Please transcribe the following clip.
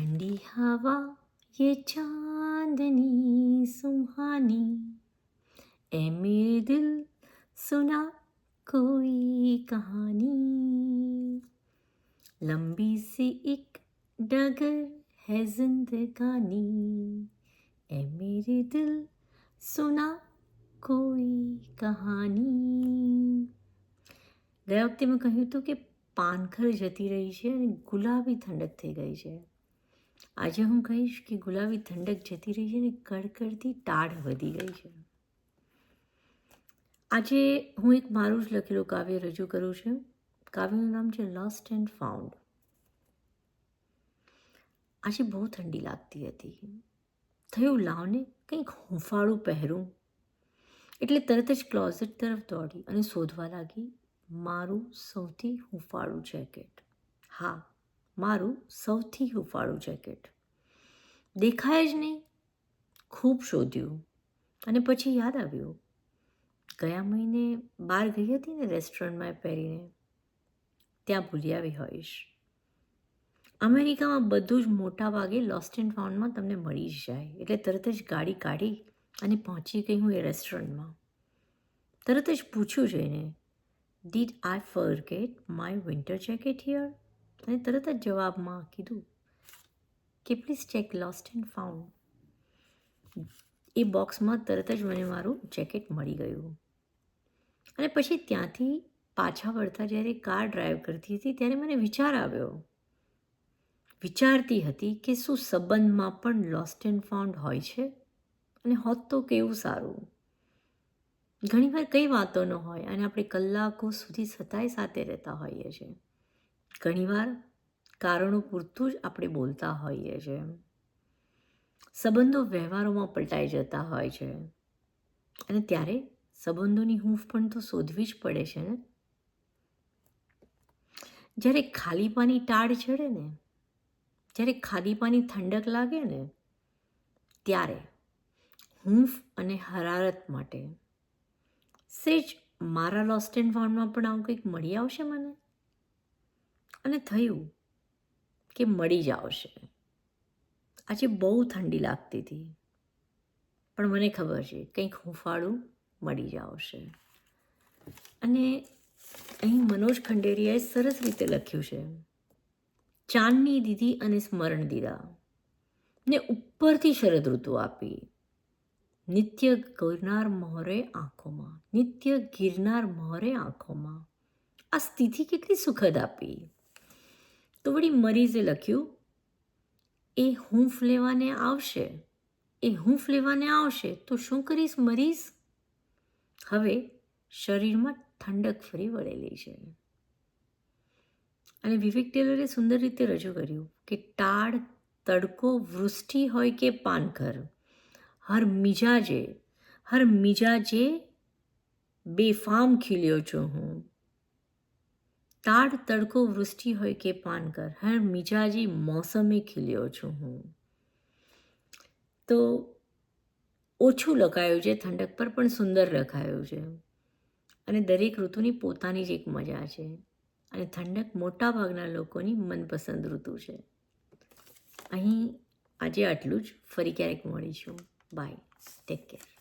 ठंडी हवा ये चांदनी सुहानी ए मेरे दिल सुना कोई कहानी लंबी सी एक डगर है जिंदगानी ए मेरे दिल सुना કોઈ કહાની ગયા વખતે મેં કહ્યું હતું કે પાનખર જતી રહી છે અને ગુલાબી ઠંડક થઈ ગઈ છે આજે હું કહીશ કે ગુલાબી ઠંડક જતી રહી છે અને કડકડતી ટાઢ વધી ગઈ છે. આજે હું એક મારું જ લખેલું કાવ્ય રજૂ કરું છું. કાવ્યનું નામ છે લોસ્ટ એન્ડ ફાઉન્ડ આજે બહુ ઠંડી લાગતી હતી. થયું લાવને કંઈક હુંફાળું પહેરું. એટલે તરત જ ક્લોઝેટ તરફ દોડી અને શોધવા લાગી, મારું સૌથી હુંફાળું જેકેટ હા મારું સૌથી હૂંફાળું જેકેટ. દેખાય જ નહીં. ખૂબ શોધ્યું. અને પછી યાદ આવ્યું. ગયા મહિને બહાર ગઈ હતી ને રેસ્ટોરન્ટમાં પહેરીને. ત્યાં ભૂલી આવી હોઈશ. અમેરિકામાં બધું જ મોટા ભાગે લોસ્ટ એન્ડ ફાઉન્ડમાં તમને મળી જ જાય. એટલે તરત જ ગાડી કાઢી અને પહોંચી ગઈ હું એ રેસ્ટોરન્ટમાં. તરત જ પૂછ્યું જઈને did I forget my winter jacket here અને તરત જ જવાબમાં કીધું કે please check lost and found એ બોક્સમાં તરત જ મને મારું જેકેટ મળી ગયું. અને પછી ત્યાંથી પાછા વળતા જ્યારે કાર ડ્રાઈવ કરતી હતી ત્યારે મને વિચાર આવ્યો. વિચારતી હતી કે શું સંબંધમાં પણ લોસ્ટ એન્ડ ફાઉન્ડ હોય છે? અને હોત તો કેવું સારું? ઘણીવાર કઈ વાતો ન હોય અને આપણે કલાકો સુધી સતાય સાથે રહેતા હોઈએ છીએ. ઘણીવાર કારણો પૂરતું જ આપણે બોલતા હોઈએ છીએ સંબંધો વ્યવહારોમાં પલટાઈ જતા હોય છે. અને ત્યારે સંબંધોની હૂંફ પણ તો શોધવી જ પડે છે ને. જ્યારે ખાલી પાની ટાળ ચડે ને, જ્યારે ખાલીપાની ઠંડક લાગે ને, ત્યારે હૂંફ અને હરારત માટે સેજ મારા લોસ્ટ એન્ડ ફાઉન્ડમાં પણ આવું કંઈક મળી આવશે મને? અને થયું કે મળી જ આવશે. આજે બહુ ઠંડી લાગતી હતી. પણ મને ખબર છે, કંઈક હુંફાળું મળી જ આવશે. અને અહીં મનોજ ખંડેરિયાએ સરસ રીતે લખ્યું છે, ચાંદની દીધી અને સ્મરણ દીધા. ને ઉપરથી શરદ ઋતુ આપી. નિત્ય ગિરનાર મોહરે આંખોમાં. નિત્ય ગિરનાર મોહરે આંખોમાં. આ સ્થિતિ કેટલી સુખદ આપી. તો વળી મરીઝે લખ્યું, એ હૂંફ લેવાને આવશે. એ હૂંફ લેવાને આવશે. તો શું કરીશ? મરીઝ હવે શરીરમાં ઠંડક ફરી વળેલી છે. અને વિવેક ટેલરે સુંદર રીતે રજૂ કર્યું કે ટાળ તડકો, વૃષ્ટિ હોય કે પાનખર, હર મિજાજે હર મિજાજે બેફામ ખીલ્યો છું હું. તાડ તડકો વૃષ્ટિ હોય કે પાનકર હર મિજાજી મોસમે ખીલ્યો છું હું. તો ઓછું લખાયું છે, ઠંડક પર પણ સુંદર લખાયું છે. અને દરેક ઋતુની પોતાની જ એક મજા છે. અને ઠંડક મોટાભાગના લોકોની મનપસંદ ઋતુ છે. અહીં આજે આટલું જ. ફરી ક્યારેક મળીશું. Bye take care.